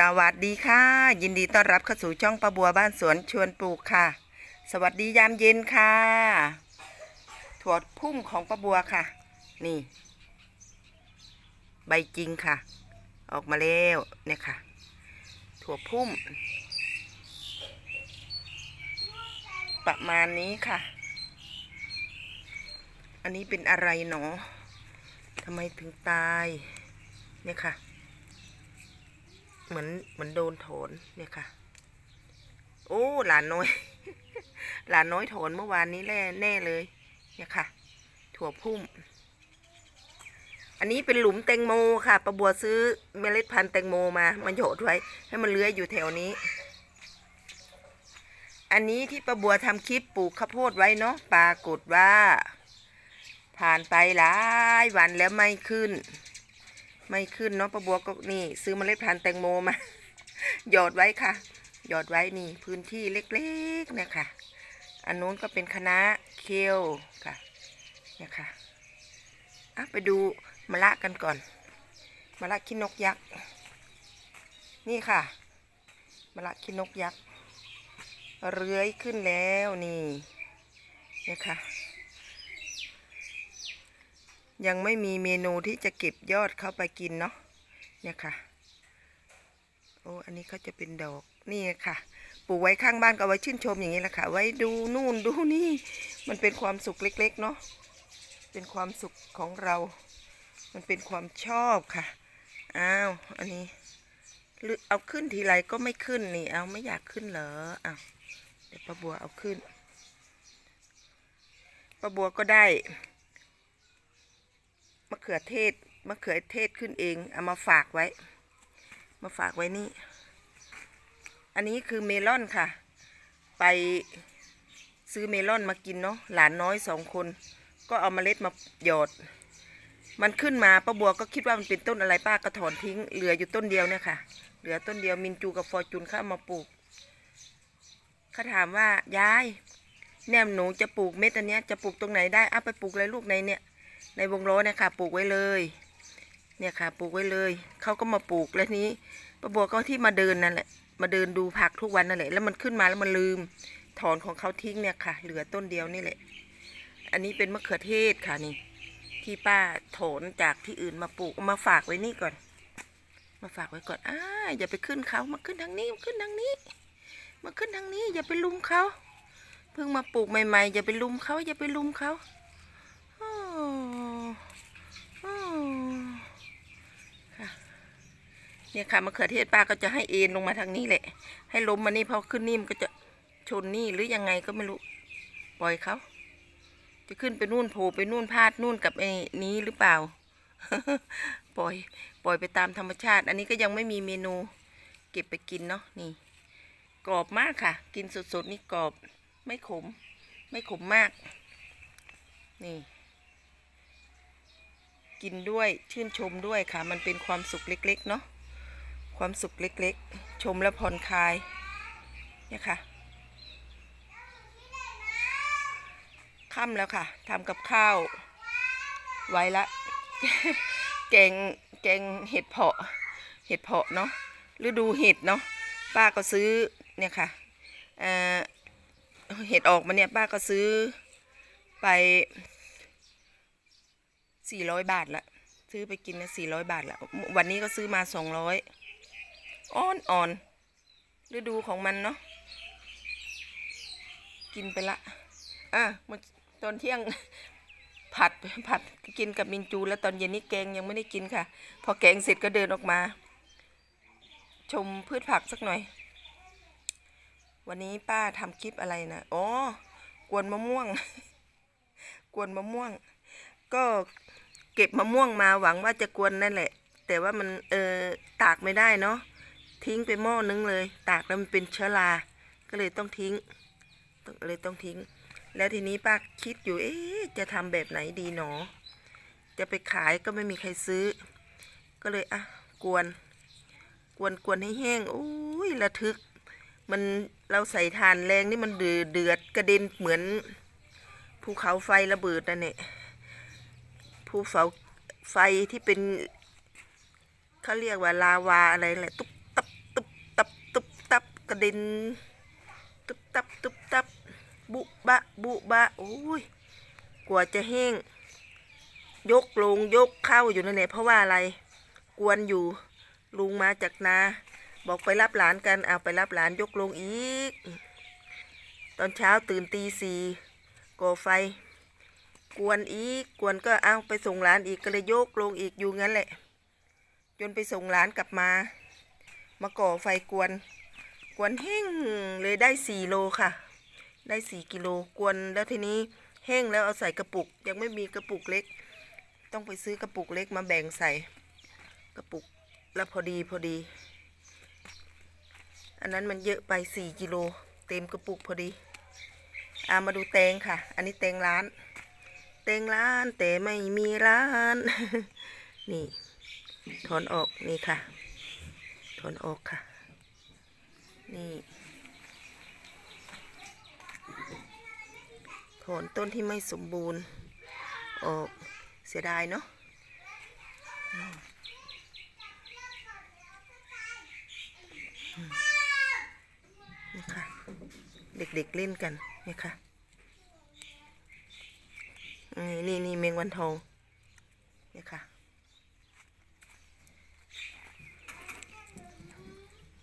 สวัสดีค่ะ ยินดีต้อนรับเข้าสู่ช่องประบัวบ้านสวนชวนปลูกค่ะ สวัสดียามเย็นค่ะ ถั่วพุ่มของประบัวค่ะ นี่ ใบจริงค่ะ ออกมาแล้วเนี่ยค่ะ ถั่วพุ่ม ประมาณนี้ค่ะ อันนี้เป็นอะไรหนอทำไมถึงตาย เนี่ยค่ะ เหมือนเหมือนโดนโถนเนี่ยค่ะ โอ้หลานน้อย หลานน้อยโถนเมื่อวานนี้แน่แน่เลย เนี่ยค่ะ ถั่วพุ่ม อันนี้เป็นหลุมแตงโมค่ะประบัวซื้อเมล็ดพันธุ์แตงโมมามาโยดไว้ ให้มันเลื้อยอยู่แถวนี้ อันนี้ที่ประบัวทำคลิปปลูกข้าวโพดไว้เนาะปรากฏว่า ผ่านไปหลายวันแล้วไม่ขึ้น ไม่ขึ้นเนาะประบัวก็นี่ ซื้อมเมล็ดพันธุ์แตงโมมา หยอดไว้ค่ะ หยอดไว้นี่พื้นที่เล็กๆเนี่ยค่ะ อันนู้นก็เป็นคณะเคลค่ะเนี่ยค่ะอะไปดูมะละกันก่อนมะละขี้นกยักษ์นี่ค่ะมะละขี้นกยักษ์เลื้อยขึ้นแล้วนี่เนี่ยค่ะ ยังไม่มีเมนูที่จะเก็บยอดเข้าไปกินเนาะเนี่ยค่ะ โอ้อันนี้เขาจะเป็นดอกนี่ค่ะปลูกไว้ข้างบ้านก็ไว้ชื่นชมอย่างนี้แหละค่ะ ไว้ดูนู่นดูนี่ มันเป็นความสุขเล็ก ๆ เนาะเป็นความสุขของเรา มันเป็นความชอบค่ะอ้าวอันนี้หรือเอาขึ้นทีไรก็ไม่ขึ้นนี่เอาไม่อยากขึ้นเหรออ้าวเดี๋ยวป้าบัวเอาขึ้นป้าบัวก็ได้ะเขือเทศมะเขือเทศขึ้นเองเอามาฝากไว้ มาฝากไว้นี่ อันนี้คือเมลอนค่ะ ไปซื้อเมลอนมากินเนาะหลานน้อยสองคน ก็เอามาเล็ดมาหยอด มันขึ้นมาป้าบัวก็คิดว่ามันเป็นต้นอะไรป้าก็ถอนทิ้ง เหลืออยู่ต้นเดียวเนี่ยค่ะ เหลือต้นเดียวมินจูกับฟอร์จูนเข้ามาปลูกเขาถามว่ายายเนี่ยหนูจะปลูกเม็ดอันเนี้ยจะปลูกตรงไหนได้เอาไปปลูกเลยลูกในเนี่ย ในวงล้อเนี่ยค่ะ ปลูกไว้เลย เนี่ยค่ะ ปลูกไว้เลย เขาก็มาปลูกแล้วนี้ป้าบัวก็ที่มาเดินนั่นแหละ มาเดินดูผักทุกวันนั่นแหละ แล้วมันขึ้นมาแล้วมันลืม ถอนของเขาทิ้งเนี่ยค่ะ เหลือต้นเดียวนี่แหละ อันนี้เป็นมะเขือเทศค่ะนี่ ที่ป้าถอนจากที่อื่นมาปลูก มาฝากไว้นี่ก่อน มาฝากไว้ก่อน อ้าอย่าไปขึ้นเขา มาขึ้นทางนี้ มาขึ้นทางนี้ มาขึ้นทางนี้ อย่าไปลุมเขา เพิ่งมาปลูกใหม่ๆ อย่าไปลุมเขา อย่าไปลุมเขา โอ้โอ้ค่ะ เนี่ยค่ะมะเขือเทศป้าก็จะให้เอ็นลงมาทางนี้แหละ ให้ล้มมานี่พอขึ้นนี่มันก็จะชนนี่หรือยังไงก็ไม่รู้ ปล่อยเขา จะขึ้นไปนู่นโผล่ไปนู่นพาดนู่นกับไอ้นี้หรือเปล่า ปล่อย ปล่อยไปตามธรรมชาติ อันนี้ก็ยังไม่มีเมนู เก็บไปกินเนาะนี่ กรอบมากค่ะ กินสดๆนี่กรอบไม่ขม ไม่ขมมาก นี่ กินด้วยชื่นชมด้วยค่ะ มันเป็นความสุขเล็ก ๆ เนาะ ความสุขเล็กๆ ชมและผ่อนคลายเนี่ยค่ะค่ำแล้วค่ะทำกับข้าว ไว้ละแกงแกงเห็ดเพาะ เห็ดเพาะเนาะฤดูเห็ดเนาะป้าก็ซื้อเนี่ยค่ะเอ่อเห็ดออกมาเนี่ยป้าก็ซื้อไปสี่ร้อยบาทละซื้อไปกินนะสี่ร้อยบาทละวันนี้ก็ซื้อมาสองร้อย อ่อนอ่อนฤดูของมันเนาะกินไปละอะตอนเที่ยงผัดผัดกินกับมินจู แล้วตอนเย็นนี้แกงยังไม่ได้กินค่ะ พอแกงเสร็จก็เดินออกมา ชมพืชผักสักหน่อย วันนี้ป้าทำคลิปอะไรนะอ๋อกวนมะม่วง กวนมะม่วง ก็เก็บมะม่วงมาหวังว่าจะกวนนั่นแหละ แต่ว่ามันเออตากไม่ได้เนาะ ทิ้งไปหม้อนึงเลย ตากแล้วมันเป็นเชื้อรา ก็เลยต้องทิ้งเลยต้องทิ้ง แล้วทีนี้ป้าคิดอยู่ เอ๊ะ จะทำแบบไหนดีหนอ จะไปขายก็ไม่มีใครซื้อ ก็เลยอะกวน กวนกวนให้แห้งโอ้ยระทึก มันเราใส่ทานแรงนี่มันเดือดเดือดกระเด็นเหมือนภูเขาไฟระเบิดนั่นเนี่ยภูเขาไฟที่เป็นเขาเรียกว่าลาวาอะไรแหละตุ๊บ ระเด็นตุบตับตุบตับบุบะบุบะโอ้ยกว่าจะแห้ง ยกลงยกเข้าอยู่นั่นแหละเพราะว่าอะไร กวนอยู่ลุงมาจากนา บอกไปรับหลานกันเอาไปรับหลานยกลงอีก ตอนเช้าตื่นตีสี่ก่อไฟ กวนอีกกวนก็เอาไปส่งหลานอีกก็เลยยกลงอีกอยู่งั้นแหละ จนไปส่งหลานกลับมา มาก่อไฟกวน กวนแห้งเลยได้สี่โลค่ะ ได้สี่กิโลกวนแล้วทีนี้แห้งแล้วเอาใส่กระปุก ยังไม่มีกระปุกเล็ก ต้องไปซื้อกระปุกเล็กมาแบ่งใส่กระปุกแล้วพอดีพอดี อันนั้นมันเยอะไปสี่กิโลเต็มกระปุกพอดีอามาดูแตงค่ะ อันนี้แตงร้าน แตงร้านแต่ไม่มีร้าน นี่ ถอนออกนี่ค่ะ ถอนออกค่ะ นี่ถอนต้นที่ไม่สมบูรณ์ ออกเสียดายเนาะนี่ค่ะ เด็กๆเล่นกันนี่ค่ะนี่นี่เมงวันทองนี่ค่ะ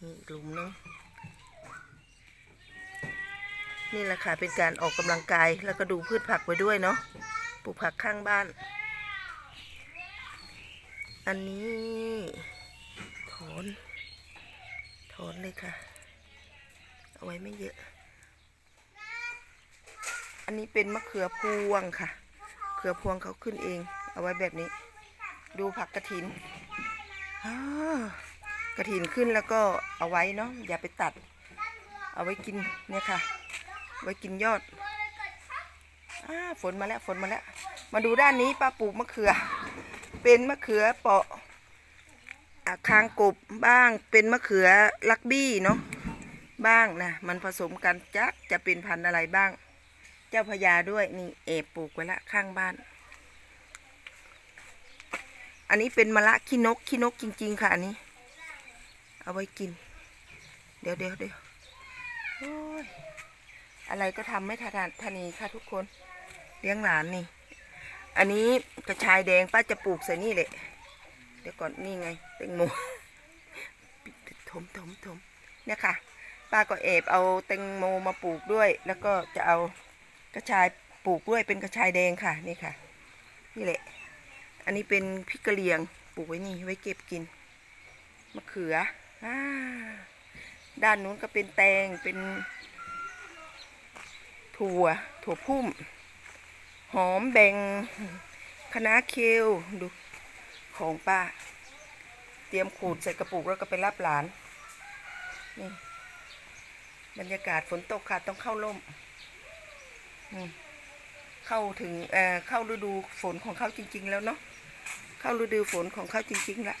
อีกหลุมนึง นี่แหละค่ะเป็นการออกกำลังกายแล้วก็ดูพืชผักไว้ด้วยเนาะปลูกผักข้างบ้าน อันนี้ถอนถอนเลยค่ะ เอาไว้ไม่เยอะ อันนี้เป็นมะเขือพวงค่ะ เขือพวงเขาขึ้นเอง เอาไว้แบบนี้ ดูผักกระถินกระถินขึ้นแล้วก็เอาไว้เนาะอย่าไปตัด เอาไว้กินเนี่ยค่ะ ไว้กินยอดอาฝนมาแล้วฝนมาแล้ว มาดูด้านนี้ป้าปลูกมะเขือ เป็นมะเขือเปาะอะคางกบบ้างเป็นมะเขือลักบี้เนาะบ้างนะมันผสมกันจักจะเป็นพันธุ์อะไรบ้าง เจ้าพญาด้วยนี่เอบปลูกไว้ละข้างบ้าน อันนี้เป็นมะละขี้นกขี้นกจริง ๆ ค่ะอันนี้ เอาไว้กิน เดี๋ยวเดี๋ยวเดี๋ยวโอ้ย อะไรก็ทำไม่ถนัดทนีค่ะทุกคนเลี้ยงหลานนี่ อันนี้กระชายแดงป้าจะปลูกใส่นี่แหละเดี๋ยวก่อนนี่ไงแตงโมถมถมถมเนี่ยค่ะ ป้าก็เอบเอาแตงโมมาปลูกด้วย แล้วก็จะเอากระชายปลูกด้วยเป็นกระชายแดงค่ะนี่ค่ะ นี่แหละ อันนี้เป็นพริกกะเหรี่ยงปลูกไว้นี่ไว้เก็บกินมะเขืออด้านนู้นก็เป็นแตงเป็น ถั่ว ถั่วพุ่ม หอมแบงคะเคียวดูของป้า เตรียมขูดใส่กระปุกแล้วก็ไปรับหลาน นี่ บรรยากาศฝนตกค่ะต้องเข้าร่มอืมเข้าถึงเอ่อเข้าฤดูฝนของเขาจริง ๆ แล้วเนาะเข้าฤดูฝนของเขาจริง ๆละ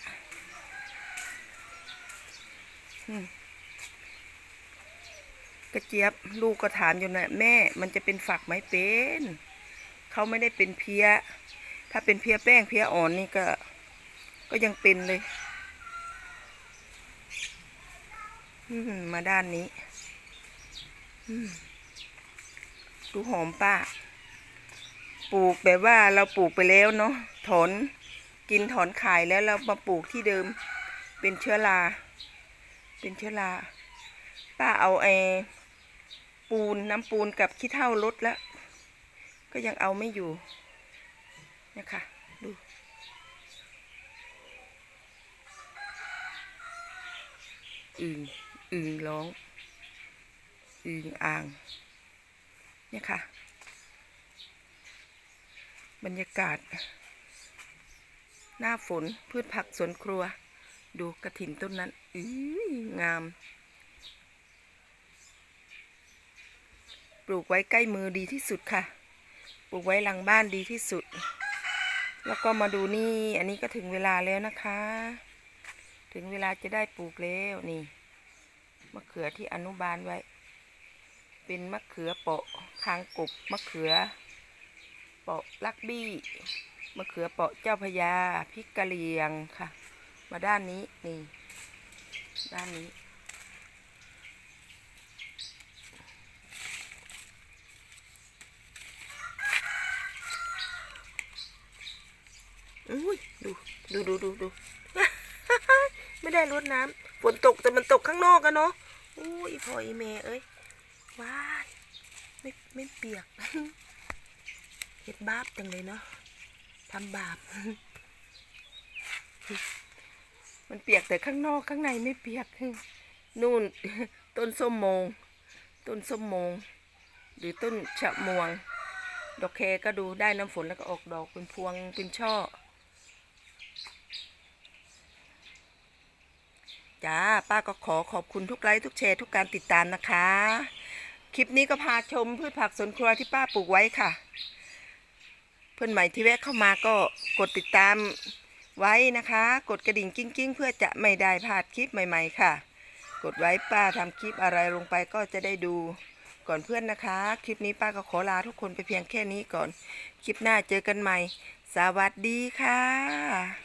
อืม กระเจี๊ยบลูกก็ถามอยู่นะแม่มันจะเป็นฝักไหมเป็นเขาไม่ได้เป็นเพี้ย ถ้าเป็นเพี้ยแป้งเพี้ยอ่อนนี่ก็ ก็ยังเป็นเลยมาด้านนี้ดูหอมป้า ปลูกแบบว่าเราปลูกไปแล้วเนาะถอนกินถอนขายแล้วเรามาปลูกที่เดิมเป็นเชื้อรา เป็นเชื้อราป้าเอาไอ ปูนน้ำปูนกับขี้เถ้าลดแล้ว ก็ยังเอาไม่อยู่นะคะดู อึงอึงร้อง อึงอ่าง เนี่ยค่ะ บรรยากาศ หน้าฝนพืชผักสวนครัว ดูกระถินต้นนั้น อื้องาม ปลูกไว้ใกล้มือดีที่สุดค่ะ ปลูกไว้หลังบ้านดีที่สุด แล้วก็มาดูนี่ อันนี้ก็ถึงเวลาแล้วนะคะ ถึงเวลาจะได้ปลูกแล้วนี่ มะเขือที่อนุบาลไว้ เป็นมะเขือเปาะคางกบ มะเขือ เปาะลักบี้ มะเขือเปาะเจ้าพญาพริกกะเหรี่ยงค่ะ มาด้านนี้นี่ ด้านนี้ อุ้ยดูดูดูดูดูไม่ได้รดน้ำฝนตกแต่มันตกข้างนอกกันเนาะอุ้ยพออีเมเอ้ยว้ายไม่ไม่เปียกเฮ็ดบาปจังเลยเนาะทำบาป มันเปียกแต่ข้างนอกข้างในไม่เปียก นู่นต้นส้มโมง ต้นส้มโมง หรือต้นชะมวง ดอกแคก็ดูได้น้ำฝนแล้วก็ออกดอกเป็นพวงเป็นช่อ จ้าป้าก็ขอขอบคุณทุกไลค์ทุกแชร์ทุกการติดตามนะคะ คลิปนี้ก็พาชมพืชผักสวนครัวที่ป้าปลูกไว้ค่ะ เพื่อนใหม่ที่แวะเข้ามาก็กดติดตามไว้นะคะ กดกระดิ่งกิ้งๆ เพื่อจะไม่ได้พลาดคลิปใหม่ ๆ ค่ะ กดไว้ป้าทำคลิปอะไรลงไปก็จะได้ดูก่อนเพื่อนนะคะ คลิปนี้ป้าก็ขอลาทุกคนไปเพียงแค่นี้ก่อน คลิปหน้าเจอกันใหม่ สวัสดีค่ะ